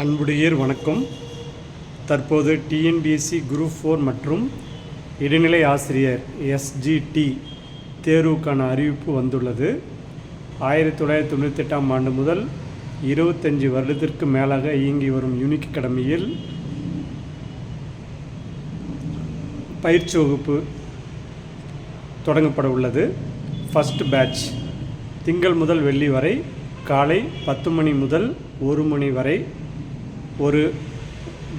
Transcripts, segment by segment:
அன்புடையர் வணக்கம். தற்போது TNPSC group four மற்றும் இடைநிலை ஆசிரியர் எஸ்ஜிடி தேர்வுக்கான அறிவிப்பு வந்துள்ளது. ஆயிரத்தி தொள்ளாயிரத்தி தொண்ணூத்தெட்டாம் ஆண்டு முதல் இருபத்தஞ்சி வருடத்திற்கு மேலாக இயங்கி வரும் யூனிக் அகாடமியில் பயிற்சி வகுப்பு தொடங்கப்பட உள்ளது. ஃபஸ்ட் பேட்ச் திங்கள் முதல் வெள்ளி வரை காலை பத்து மணி முதல் ஒரு மணி வரை ஒரு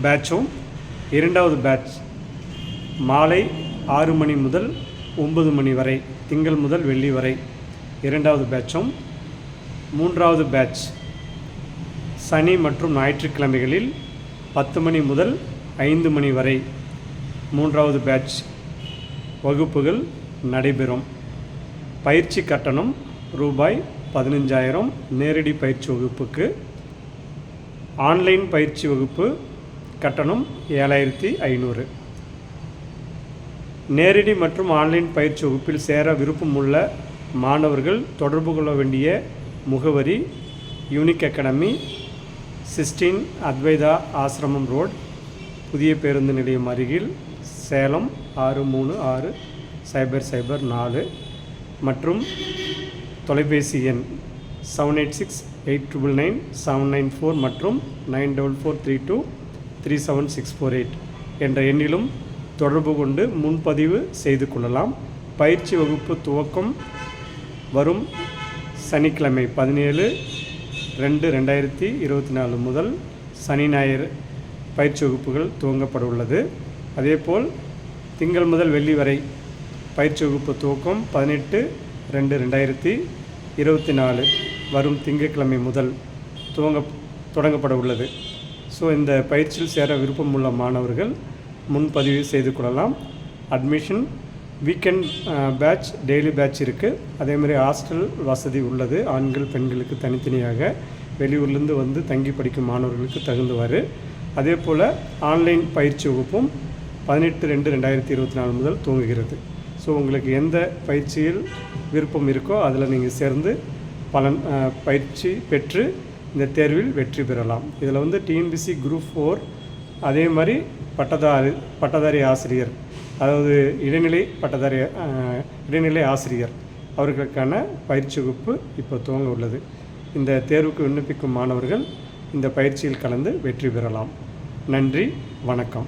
பேட்சும் இரண்டாவது பேட்ச் மாலை ஆறு மணி முதல் ஒன்பது மணி வரை திங்கள் முதல் வெள்ளி வரை. இரண்டாவது பேட்சும் மூன்றாவது பேட்ச் சனி மற்றும் ஞாயிற்றுக்கிழமைகளில் பத்து மணி முதல் ஐந்து மணி வரை. மூன்றாவது பேட்ச் வகுப்புகள் நடைபெறும். பயிற்சி கட்டணம் ரூபாய் பதினஞ்சாயிரம் நேரடி பயிற்சி வகுப்புக்கு ஆன்லைன் பயிற்சி வகுப்பு கட்டணம் ஏழாயிரத்தி ஐநூறு. நேரடி மற்றும் ஆன்லைன் பயிற்சி வகுப்பில் சேர விருப்பமுள்ள மாணவர்கள் தொடர்பு கொள்ள வேண்டிய முகவரி யூனிக் அகாடமி சிஸ்டீன் அத்வைதா ஆசிரமம் ரோட் புதிய பேருந்து நிலையம் அருகில் சேலம் ஆறு மூணு ஆறு சைபர் சைபர் நாலு மற்றும் தொலைபேசி எண் seven eight six eight triple nine seven nine four மற்றும் nine double four three two three seven six four eight என்ற எண்ணிலும் தொடர்பு கொண்டு முன்பதிவு செய்து கொள்ளலாம். பயிற்சி வகுப்பு துவக்கம் வரும் சனிக்கிழமை பதினேழு ரெண்டு ரெண்டாயிரத்தி இருபத்தி நாலு முதல் சனி ஞாயிறு பயிற்சி வகுப்புகள் துவங்கப்பட உள்ளது. அதேபோல் திங்கள் முதல் வெள்ளி வரை பயிற்சி வகுப்பு துவக்கம் பதினெட்டு ரெண்டு ரெண்டாயிரத்தி இருபத்தி நாலு வரும் திங்கட்கிழமை முதல் துவங்க தொடங்கப்பட உள்ளது. ஸோ இந்த பயிற்சியில் சேர விருப்பமுள்ள மாணவர்கள் முன்பதிவு செய்து கொள்ளலாம். Admission weekend batch daily batch இருக்குது அதேமாதிரி ஹாஸ்டல் வசதி உள்ளது. ஆண்கள் பெண்களுக்கு தனித்தனியாக வெளியூர்லேருந்து வந்து தங்கி படிக்கும் மாணவர்களுக்கு தகுந்தவாறு. அதே போல் ஆன்லைன் பயிற்சி வகுப்பும் பதினெட்டு ரெண்டு ரெண்டாயிரத்தி இருபத்தி நாலு முதல் துவங்குகிறது. ஸோ உங்களுக்கு எந்த பயிற்சியில் விருப்பம் இருக்கோ அதில் நீங்கள் சேர்ந்து பலன் பயிற்சி பெற்று இந்த தேர்வில் வெற்றி பெறலாம். இதில் வந்து டிஎன்பிசி குரூப் ஃபோர் அதே மாதிரி பட்டதாரி பட்டதாரி ஆசிரியர் அதாவது இடைநிலை பட்டதாரி இடைநிலை ஆசிரியர் அவர்களுக்கான பயிற்சி வகுப்பு இப்போ துவங்க உள்ளது. இந்த தேர்வுக்கு விண்ணப்பிக்கும் மாணவர்கள் இந்த பயிற்சியில் கலந்து வெற்றி பெறலாம். நன்றி வணக்கம்.